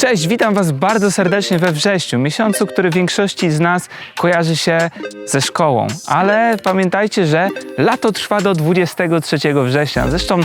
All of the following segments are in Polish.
Cześć, witam Was bardzo serdecznie we wrześniu, miesiącu, który większości z nas kojarzy się ze szkołą. Ale pamiętajcie, że lato trwa do 23 września. Zresztą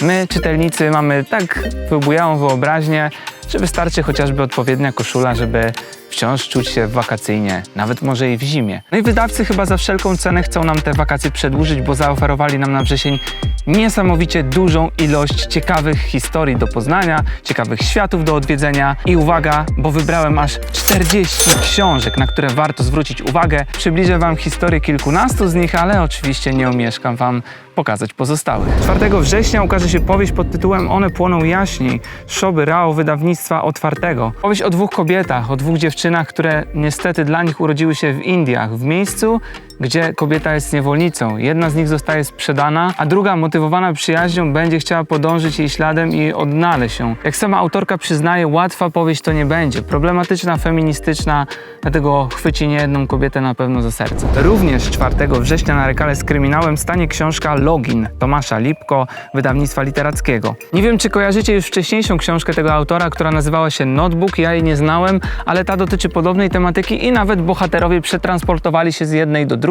my, czytelnicy, mamy tak wybujałą wyobraźnię, że wystarczy chociażby odpowiednia koszula, żeby wciąż czuć się wakacyjnie, nawet może i w zimie. No i wydawcy chyba za wszelką cenę chcą nam te wakacje przedłużyć, bo zaoferowali nam na wrzesień niesamowicie dużą ilość ciekawych historii do poznania, ciekawych światów do odwiedzenia i uwaga, bo wybrałem aż 40 książek, na które warto zwrócić uwagę. Przybliżę Wam historię kilkunastu z nich, ale oczywiście nie omieszkam Wam pokazać pozostałych. 4 września ukaże się powieść pod tytułem One płoną jaśniej, Szoby Rao wydawnictwa otwartego. Powieść o dwóch kobietach, o dwóch dziewczynach, które niestety dla nich urodziły się w Indiach, w miejscu, gdzie kobieta jest niewolnicą. Jedna z nich zostaje sprzedana, a druga, motywowana przyjaźnią, będzie chciała podążyć jej śladem i odnaleźć ją. Jak sama autorka przyznaje, łatwa powieść to nie będzie. Problematyczna, feministyczna, dlatego chwyci niejedną kobietę na pewno za serce. Również 4 września na Rekale z kryminałem stanie książka Login Tomasza Lipko, wydawnictwa literackiego. Nie wiem, czy kojarzycie już wcześniejszą książkę tego autora, która nazywała się Notebook. Ja jej nie znałem, ale ta dotyczy podobnej tematyki i nawet bohaterowie przetransportowali się z jednej do drugiej,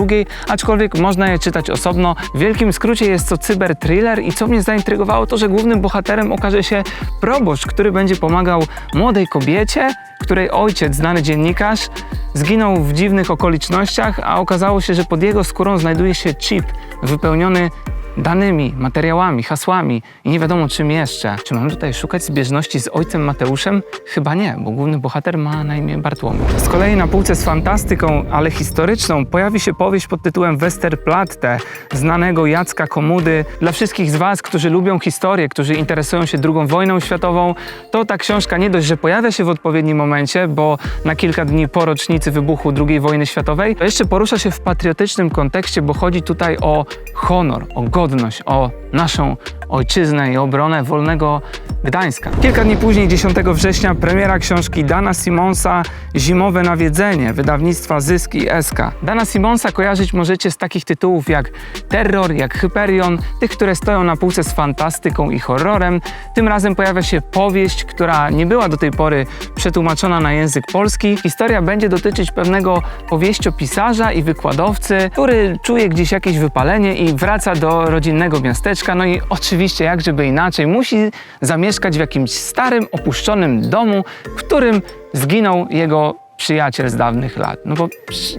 aczkolwiek można je czytać osobno. W wielkim skrócie jest to cyber thriller i co mnie zaintrygowało, to że głównym bohaterem okaże się proboszcz, który będzie pomagał młodej kobiecie, której ojciec, znany dziennikarz, zginął w dziwnych okolicznościach, a okazało się, że pod jego skórą znajduje się chip wypełniony danymi, materiałami, hasłami i nie wiadomo czym jeszcze. Czy mam tutaj szukać zbieżności z ojcem Mateuszem? Chyba nie, bo główny bohater ma na imię Bartłomiej. Z kolei na półce z fantastyką, ale historyczną pojawi się powieść pod tytułem Westerplatte, znanego Jacka Komudy. Dla wszystkich z Was, którzy lubią historię, którzy interesują się II wojną światową, to ta książka nie dość, że pojawia się w odpowiednim momencie, bo na kilka dni po rocznicy wybuchu II wojny światowej, to jeszcze porusza się w patriotycznym kontekście, bo chodzi tutaj o honor, o godność, o naszą ojczyznę i obronę wolnego Gdańska. Kilka dni później, 10 września, premiera książki Dana Simonsa Zimowe Nawiedzenie, wydawnictwa Zysk i SK. Dana Simonsa kojarzyć możecie z takich tytułów jak Terror, jak Hyperion, tych, które stoją na półce z fantastyką i horrorem. Tym razem pojawia się powieść, która nie była do tej pory przetłumaczona na język polski. Historia będzie dotyczyć pewnego powieściopisarza i wykładowcy, który czuje gdzieś jakieś wypalenie i wraca do rodzinnego miasteczka. No i oczywiście, jak żeby inaczej, musi zamieszkać w jakimś starym, opuszczonym domu, w którym zginął jego przyjaciel z dawnych lat. No bo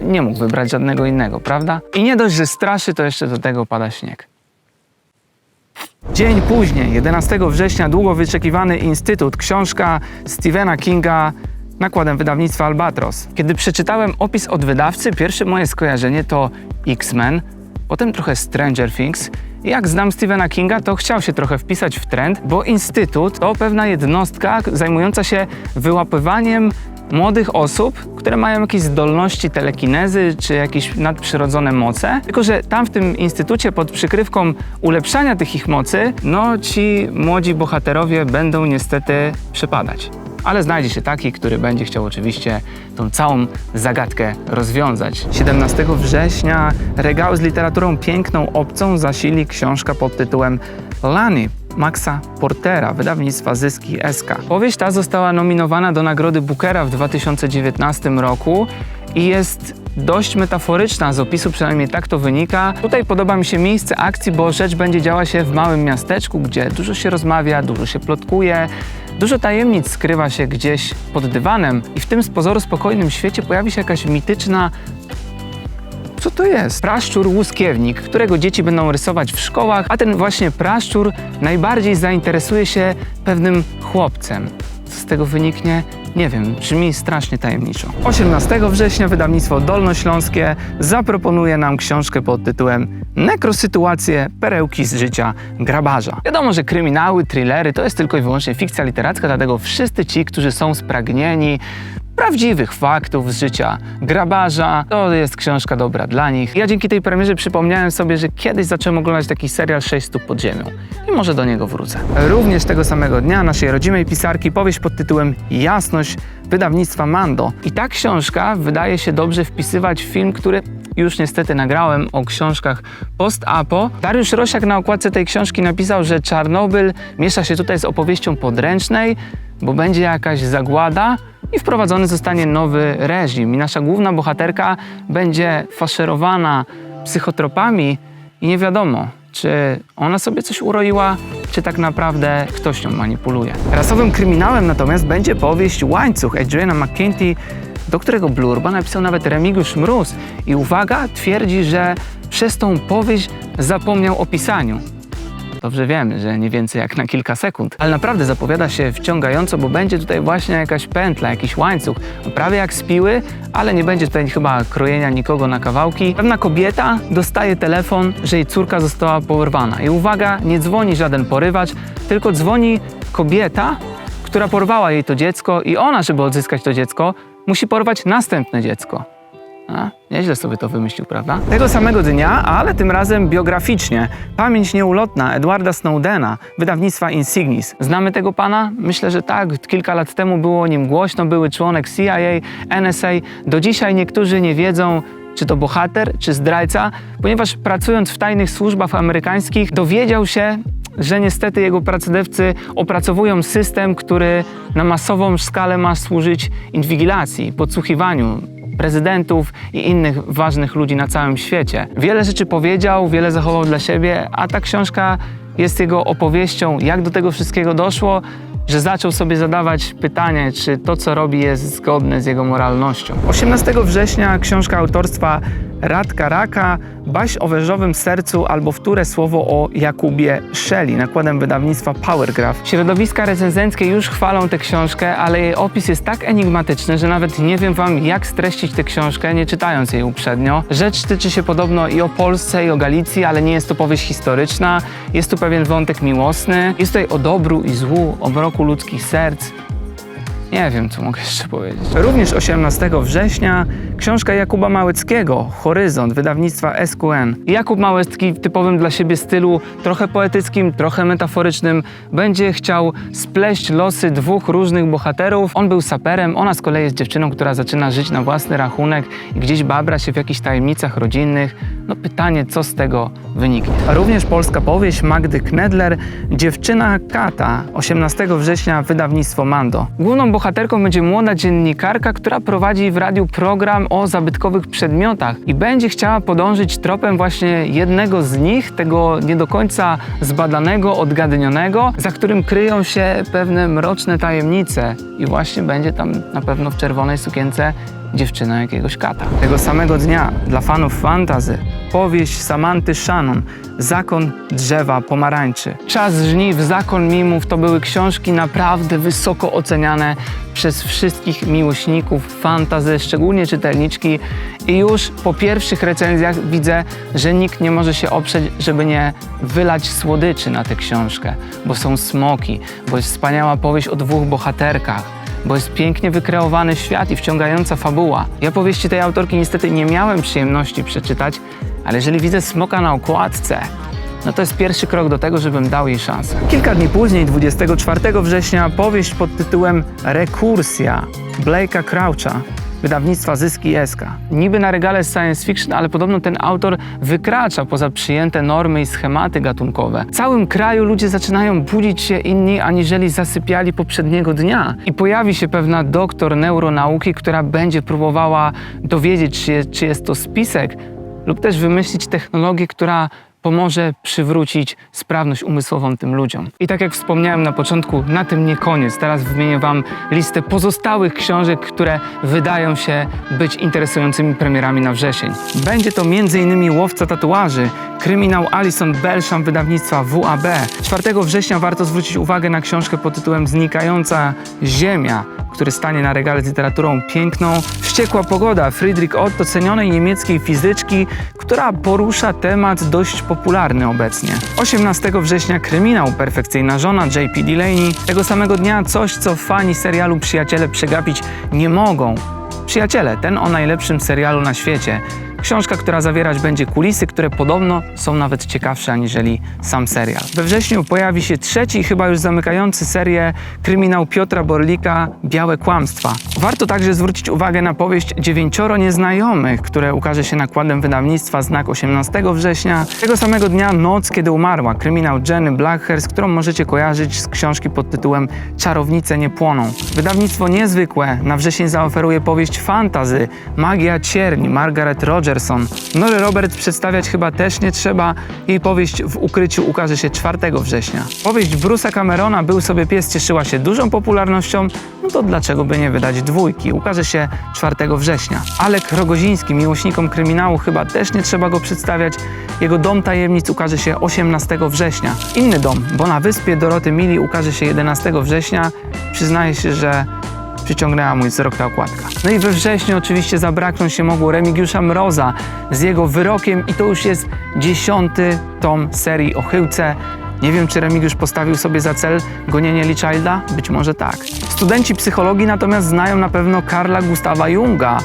nie mógł wybrać żadnego innego, prawda? I nie dość, że straszy, to jeszcze do tego pada śnieg. Dzień później, 11 września, długo wyczekiwany Instytut, książka Stephena Kinga nakładem wydawnictwa Albatros. Kiedy przeczytałem opis od wydawcy, pierwsze moje skojarzenie to X-Men, potem trochę Stranger Things. Jak znam Stephena Kinga, to chciał się trochę wpisać w trend, bo Instytut to pewna jednostka zajmująca się wyłapywaniem młodych osób, które mają jakieś zdolności telekinezy czy jakieś nadprzyrodzone moce. Tylko, że tam w tym instytucie pod przykrywką ulepszania tych ich mocy, no ci młodzi bohaterowie będą niestety przepadać. Ale znajdzie się taki, który będzie chciał oczywiście tą całą zagadkę rozwiązać. 17 września regały z literaturą piękną obcą zasili książka pod tytułem Lani Maxa Portera, wydawnictwa Zyski SK. Powieść ta została nominowana do Nagrody Bookera w 2019 roku i jest dość metaforyczna z opisu, przynajmniej tak to wynika. Tutaj podoba mi się miejsce akcji, bo rzecz będzie działa się w małym miasteczku, gdzie dużo się rozmawia, dużo się plotkuje, Dużo tajemnic skrywa się gdzieś pod dywanem i w tym z pozoru spokojnym świecie pojawi się jakaś mityczna co to jest? Praszczur łuskiewnik, którego dzieci będą rysować w szkołach, a ten właśnie praszczur najbardziej zainteresuje się pewnym chłopcem. Z tego wyniknie? Nie wiem, brzmi strasznie tajemniczo. 18 września wydawnictwo Dolnośląskie zaproponuje nam książkę pod tytułem Nekrosytuacje, perełki z życia grabarza. Wiadomo, że kryminały, thrillery to jest tylko i wyłącznie fikcja literacka, dlatego wszyscy ci, którzy są spragnieni prawdziwych faktów z życia grabarza. To jest książka dobra dla nich. Ja dzięki tej premierze przypomniałem sobie, że kiedyś zacząłem oglądać taki serial 6 stóp pod ziemią i może do niego wrócę. Również tego samego dnia naszej rodzimej pisarki powieść pod tytułem Jasność wydawnictwa Mando. I ta książka wydaje się dobrze wpisywać w film, który już niestety nagrałem o książkach post-apo. Dariusz Rosiak na okładce tej książki napisał, że Czarnobyl miesza się tutaj z opowieścią podręcznej, bo będzie jakaś zagłada i wprowadzony zostanie nowy reżim. I nasza główna bohaterka będzie faszerowana psychotropami i nie wiadomo, czy ona sobie coś uroiła, czy tak naprawdę ktoś nią manipuluje. Rasowym kryminałem natomiast będzie powieść Łańcuch Adriana McKenty, do którego Blurba napisał nawet Remigiusz Mróz. I uwaga, twierdzi, że przez tą powieść zapomniał o pisaniu. Dobrze wiemy, że nie więcej jak na kilka sekund, ale naprawdę zapowiada się wciągająco, bo będzie tutaj właśnie jakaś pętla, jakiś łańcuch, no prawie jak z piły, ale nie będzie tutaj chyba krojenia nikogo na kawałki. Pewna kobieta dostaje telefon, że jej córka została porwana. I uwaga, nie dzwoni żaden porywacz, tylko dzwoni kobieta, która porwała jej to dziecko i ona, żeby odzyskać to dziecko, musi porwać następne dziecko. A, nieźle sobie to wymyślił, prawda? Tego samego dnia, ale tym razem biograficznie. Pamięć nieulotna Edwarda Snowdena, wydawnictwa Insignis. Znamy tego pana? Myślę, że tak. Kilka lat temu było o nim głośno. Były członek CIA, NSA. Do dzisiaj niektórzy nie wiedzą, czy to bohater, czy zdrajca, ponieważ pracując w tajnych służbach amerykańskich, dowiedział się, że niestety jego pracodawcy opracowują system, który na masową skalę ma służyć inwigilacji, podsłuchiwaniu prezydentów i innych ważnych ludzi na całym świecie. Wiele rzeczy powiedział, wiele zachował dla siebie, a ta książka jest jego opowieścią, jak do tego wszystkiego doszło, że zaczął sobie zadawać pytanie, czy to, co robi, jest zgodne z jego moralnością. 18 września książka autorstwa Radka Raka, Baś o wężowym sercu albo wtóre słowo o Jakubie Shelley, nakładem wydawnictwa Powergraph. Środowiska recenzenckie już chwalą tę książkę, ale jej opis jest tak enigmatyczny, że nawet nie wiem wam, jak streścić tę książkę, nie czytając jej uprzednio. Rzecz tyczy się podobno i o Polsce, i o Galicji, ale nie jest to powieść historyczna. Jest tu pewien wątek miłosny. Jest tutaj o dobru i złu, o mroku ludzkich serc. Nie wiem, co mogę jeszcze powiedzieć. Również 18 września książka Jakuba Małeckiego, Horyzont, wydawnictwa SQN. Jakub Małecki w typowym dla siebie stylu, trochę poetyckim, trochę metaforycznym, będzie chciał spleść losy dwóch różnych bohaterów. On był saperem, ona z kolei jest dziewczyną, która zaczyna żyć na własny rachunek i gdzieś babra się w jakichś tajemnicach rodzinnych. No pytanie, co z tego wyniknie. A również polska powieść Magdy Knedler, Dziewczyna Kata, 18 września, wydawnictwo Mando. Główną bohaterką będzie młoda dziennikarka, która prowadzi w radiu program o zabytkowych przedmiotach i będzie chciała podążyć tropem właśnie jednego z nich, tego nie do końca zbadanego, odgadnionego, za którym kryją się pewne mroczne tajemnice i właśnie będzie tam na pewno w czerwonej sukience dziewczyna jakiegoś kata. Tego samego dnia dla fanów fantazy powieść Samanty Shannon Zakon drzewa pomarańczy. Czas żniw, Zakon mimów to były książki naprawdę wysoko oceniane przez wszystkich miłośników fantazy, szczególnie czytelniczki i już po pierwszych recenzjach widzę, że nikt nie może się oprzeć, żeby nie wylać słodyczy na tę książkę, bo są smoki, bo jest wspaniała powieść o dwóch bohaterkach, bo jest pięknie wykreowany świat i wciągająca fabuła. Ja powieści tej autorki niestety nie miałem przyjemności przeczytać, ale jeżeli widzę smoka na okładce, no to jest pierwszy krok do tego, żebym dał jej szansę. Kilka dni później, 24 września, powieść pod tytułem Rekursja Blake'a Croucha wydawnictwa Zyski SK. Niby na regale science fiction, ale podobno ten autor wykracza poza przyjęte normy i schematy gatunkowe. W całym kraju ludzie zaczynają budzić się inni, aniżeli zasypiali poprzedniego dnia. I pojawi się pewna doktor neuronauki, która będzie próbowała dowiedzieć się, czy jest to spisek, lub też wymyślić technologię, która pomoże przywrócić sprawność umysłową tym ludziom. I tak jak wspomniałem na początku, na tym nie koniec. Teraz wymienię Wam listę pozostałych książek, które wydają się być interesującymi premierami na wrzesień. Będzie to m.in. Łowca tatuaży, kryminał Alison Belsham wydawnictwa WAB. 4 września warto zwrócić uwagę na książkę pod tytułem Znikająca Ziemia, który stanie na regale z literaturą piękną. Wściekła pogoda Friedrich Ott to cenionej niemieckiej fizyczki, która porusza temat dość popularny obecnie. 18 września kryminał Perfekcyjna żona J.P. Delaney. Tego samego dnia coś, co fani serialu Przyjaciele przegapić nie mogą. Przyjaciele, ten o najlepszym serialu na świecie. Książka, która zawierać będzie kulisy, które podobno są nawet ciekawsze aniżeli sam serial. We wrześniu pojawi się trzeci, chyba już zamykający serię kryminał Piotra Borlika Białe Kłamstwa. Warto także zwrócić uwagę na powieść Dziewięcioro Nieznajomych, które ukaże się nakładem wydawnictwa Znak 18 września. Tego samego dnia Noc, kiedy umarła, kryminał Jenny Blackhurst, którą możecie kojarzyć z książki pod tytułem Czarownice nie płoną. Wydawnictwo niezwykłe na wrzesień zaoferuje powieść fantazy Magia Cierni Margaret Rogerson. Nory Robert przedstawiać chyba też nie trzeba. Jej powieść w ukryciu ukaże się 4 września. Powieść Bruce'a Camerona Był sobie pies cieszyła się dużą popularnością, no to dlaczego by nie wydać dwójki? Ukaże się 4 września. Alek Rogoziński, miłośnikom kryminału chyba też nie trzeba go przedstawiać. Jego Dom Tajemnic ukaże się 18 września. Inny dom, bo na wyspie Doroty Mili ukaże się 11 września. Przyznaję się, że przyciągnęła mój wzrok ta okładka. No i we wrześniu oczywiście zabraknąć się mogło Remigiusza Mroza z jego wyrokiem i to już jest dziesiąty tom serii o Chyłce. Nie wiem, czy Remigiusz postawił sobie za cel gonienie Lee Childa? Być może tak. Studenci psychologii natomiast znają na pewno Karla Gustawa Junga.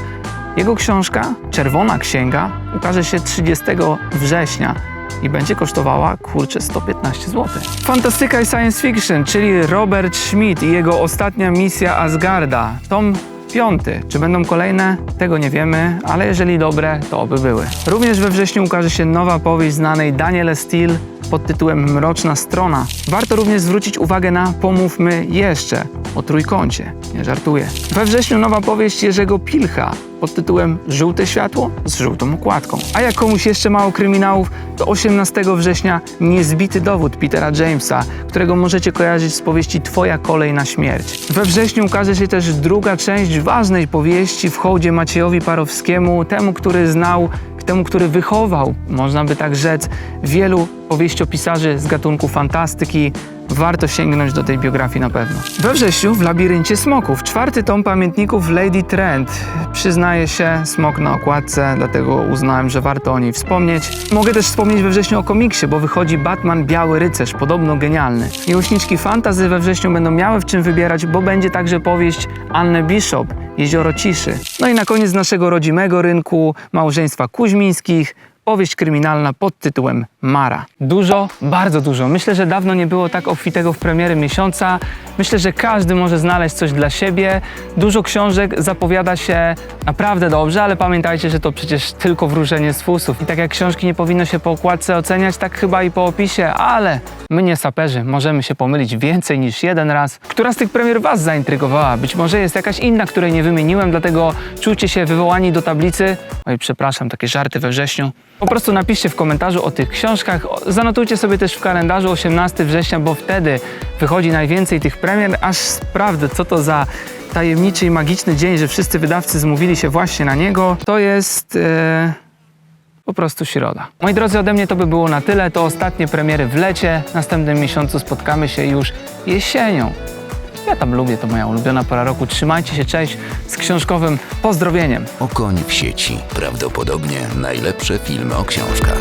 Jego książka, Czerwona Księga, ukaże się 30 września i będzie kosztowała kurczę 115 zł. Fantastyka i science fiction, czyli Robert Schmidt i jego ostatnia misja Asgarda. Tom piąty. Czy będą kolejne? Tego nie wiemy, ale jeżeli dobre, to oby były. Również we wrześniu ukaże się nowa powieść znanej Daniele Steele pod tytułem Mroczna Strona. Warto również zwrócić uwagę na Pomówmy jeszcze o trójkącie. Nie żartuję. We wrześniu nowa powieść Jerzego Pilcha pod tytułem Żółte światło z żółtą okładką. A jak komuś jeszcze mało kryminałów, to 18 września Niezbity dowód Petera Jamesa, którego możecie kojarzyć z powieści Twoja kolej na śmierć. We wrześniu ukaże się też druga część ważnej powieści w hołdzie Maciejowi Parowskiemu, temu, który znał temu, który wychował, można by tak rzec, wielu powieściopisarzy z gatunku fantastyki. Warto sięgnąć do tej biografii na pewno. We wrześniu w Labiryncie Smoków, czwarty tom pamiętników Lady Trent. Przyznaję się, smok na okładce, dlatego uznałem, że warto o niej wspomnieć. Mogę też wspomnieć we wrześniu o komiksie, bo wychodzi Batman Biały Rycerz, podobno genialny. Miłośniczki fantazy we wrześniu będą miały w czym wybierać, bo będzie także powieść Anne Bishop, Jezioro Ciszy. No i na koniec naszego rodzimego rynku małżeństwa Kuźmińskich, powieść kryminalna pod tytułem Mara. Dużo, bardzo dużo. Myślę, że dawno nie było tak obfitego w premiery miesiąca. Myślę, że każdy może znaleźć coś dla siebie. Dużo książek zapowiada się naprawdę dobrze, ale pamiętajcie, że to przecież tylko wróżenie z fusów. I tak jak książki nie powinno się po okładce oceniać, tak chyba i po opisie, ale my nie saperzy, możemy się pomylić więcej niż jeden raz. Która z tych premier Was zaintrygowała? Być może jest jakaś inna, której nie wymieniłem, dlatego czujcie się wywołani do tablicy. Oj, przepraszam, takie żarty we wrześniu. Po prostu napiszcie w komentarzu o tych książkach. Zanotujcie sobie też w kalendarzu 18 września, bo wtedy wychodzi najwięcej tych premier. Aż sprawdzę, co to za tajemniczy i magiczny dzień, że wszyscy wydawcy zmówili się właśnie na niego. To jest... E... Po prostu środa. Moi drodzy, ode mnie to by było na tyle. To ostatnie premiery w lecie. W następnym miesiącu spotkamy się już jesienią. Ja tam lubię, to moja ulubiona pora roku. Trzymajcie się, cześć z książkowym pozdrowieniem. Okoń w sieci. Prawdopodobnie najlepsze filmy o książkach.